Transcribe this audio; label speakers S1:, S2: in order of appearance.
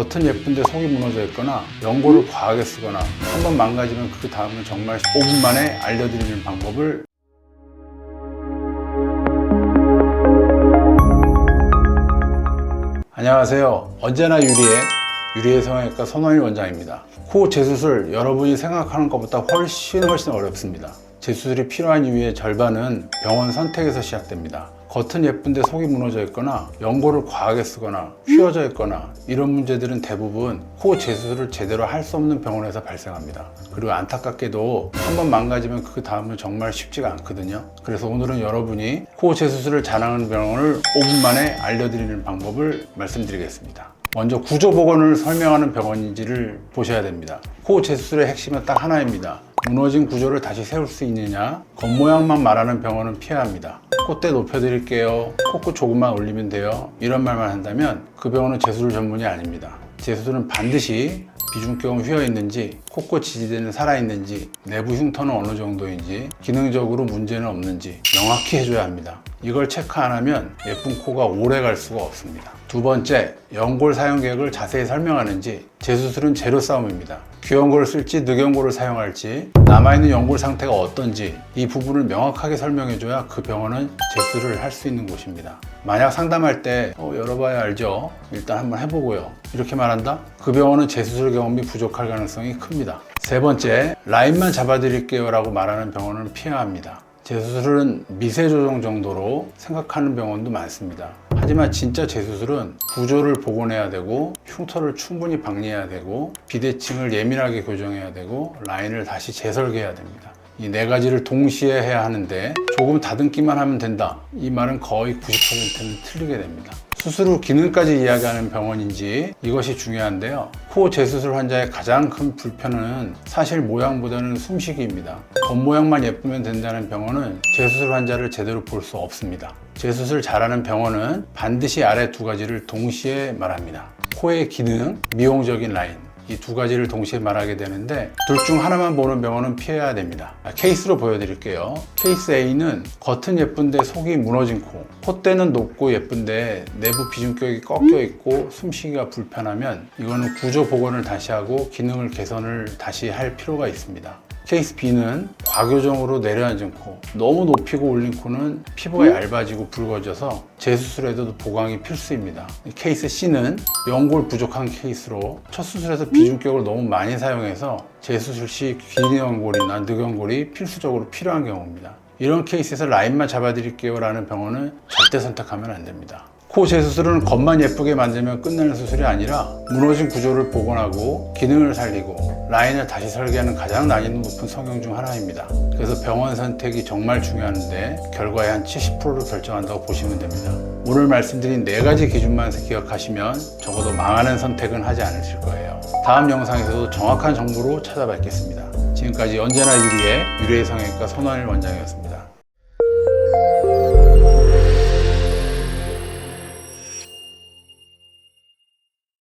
S1: 겉은 예쁜데 속이 무너져 있거나 연고를 과하게 쓰거나 한 번 망가지면 그 다음은 정말 5분 만에 알려드리는 방법을 안녕하세요. 언제나 유리의 유리의 성형외과 손원일 원장입니다. 코 재수술 여러분이 생각하는 것보다 훨씬 훨씬 어렵습니다. 재수술이 필요한 이유의 절반은 병원 선택에서 시작됩니다. 겉은 예쁜데 속이 무너져 있거나 연고를 과하게 쓰거나 휘어져 있거나 이런 문제들은 대부분 코 재수술을 제대로 할 수 없는 병원에서 발생합니다. 그리고 안타깝게도 한 번 망가지면 그 다음은 정말 쉽지가 않거든요. 그래서 오늘은 여러분이 코 재수술을 잘하는 병원을 5분 만에 알려드리는 방법을 말씀드리겠습니다. 먼저 구조복원을 설명하는 병원인지를 보셔야 됩니다. 코 재수술의 핵심은 딱 하나입니다. 무너진 구조를 다시 세울 수 있느냐 겉모양만 말하는 병원은 피해야 합니다 콧대 높여드릴게요. 코끝 조금만 올리면 돼요. 이런 말만 한다면 그 병원은 재수술 전문이 아닙니다. 재수술은 반드시 비중격은 휘어 있는지 코끝 지지대는 살아 있는지 내부 흉터는 어느 정도인지 기능적으로 문제는 없는지 명확히 해줘야 합니다 이걸 체크 안 하면 예쁜 코가 오래 갈 수가 없습니다 두 번째, 연골 사용 계획을 자세히 설명하는지 재수술은 재료 싸움입니다. 귀연골을 쓸지 늑연골을 사용할지 남아있는 연골 상태가 어떤지 이 부분을 명확하게 설명해줘야 그 병원은 재수술을 할수 있는 곳입니다. 만약 상담할 때 어, 열어봐야 알죠. 일단 한번 해보고요. 이렇게 말한다? 그 병원은 재수술 경험이 부족할 가능성이 큽니다. 세 번째, 라인만 잡아드릴게요 라고 말하는 병원은 피해야 합니다. 재수술은 미세 조정 정도로 생각하는 병원도 많습니다. 하지만 진짜 재수술은 구조를 복원해야 되고 흉터를 충분히 박리해야 되고 비대칭을 예민하게 교정해야 되고 라인을 다시 재설계해야 됩니다. 이 네 가지를 동시에 해야 하는데 조금 다듬기만 하면 된다. 이 말은 거의 90%는 틀리게 됩니다. 수술 후 기능까지 이야기하는 병원인지 이것이 중요한데요. 코 재수술 환자의 가장 큰 불편은 사실 모양보다는 숨쉬기입니다. 겉모양만 예쁘면 된다는 병원은 재수술 환자를 제대로 볼 수 없습니다. 재수술 잘하는 병원은 반드시 아래 두 가지를 동시에 말합니다. 코의 기능, 미용적인 라인. 이 두 가지를 동시에 말하게 되는데 둘 중 하나만 보는 병원은 피해야 됩니다. 아, 케이스로 보여드릴게요. 케이스 A는 겉은 예쁜데 속이 무너진 코, 콧대는 높고 예쁜데 내부 비중격이 꺾여 있고 숨쉬기가 불편하면 이거는 구조 복원을 다시 하고 기능을 개선을 다시 할 필요가 있습니다. 케이스 B는 과교정으로 내려앉은 코, 너무 높이고 올린 코는 피부가 얇아지고 붉어져서 재수술에도 보강이 필수입니다. 케이스 C는 연골 부족한 케이스로 첫 수술에서 비중격을 너무 많이 사용해서 재수술 시 기연골이나 늑연골이 필수적으로 필요한 경우입니다. 이런 케이스에서 라인만 잡아드릴게요 라는 병원은 절대 선택하면 안 됩니다. 코 재수술은 겉만 예쁘게 만들면 끝나는 수술이 아니라 무너진 구조를 복원하고 기능을 살리고 라인을 다시 설계하는 가장 난이도 높은 성형 중 하나입니다. 그래서 병원 선택이 정말 중요한데 결과의 한 70%를 결정한다고 보시면 됩니다. 오늘 말씀드린 네 가지 기준만 기억하시면 적어도 망하는 선택은 하지 않으실 거예요. 다음 영상에서도 정확한 정보로 찾아뵙겠습니다. 지금까지 언제나 유리의 유리의 성형외과 손원일 원장이었습니다.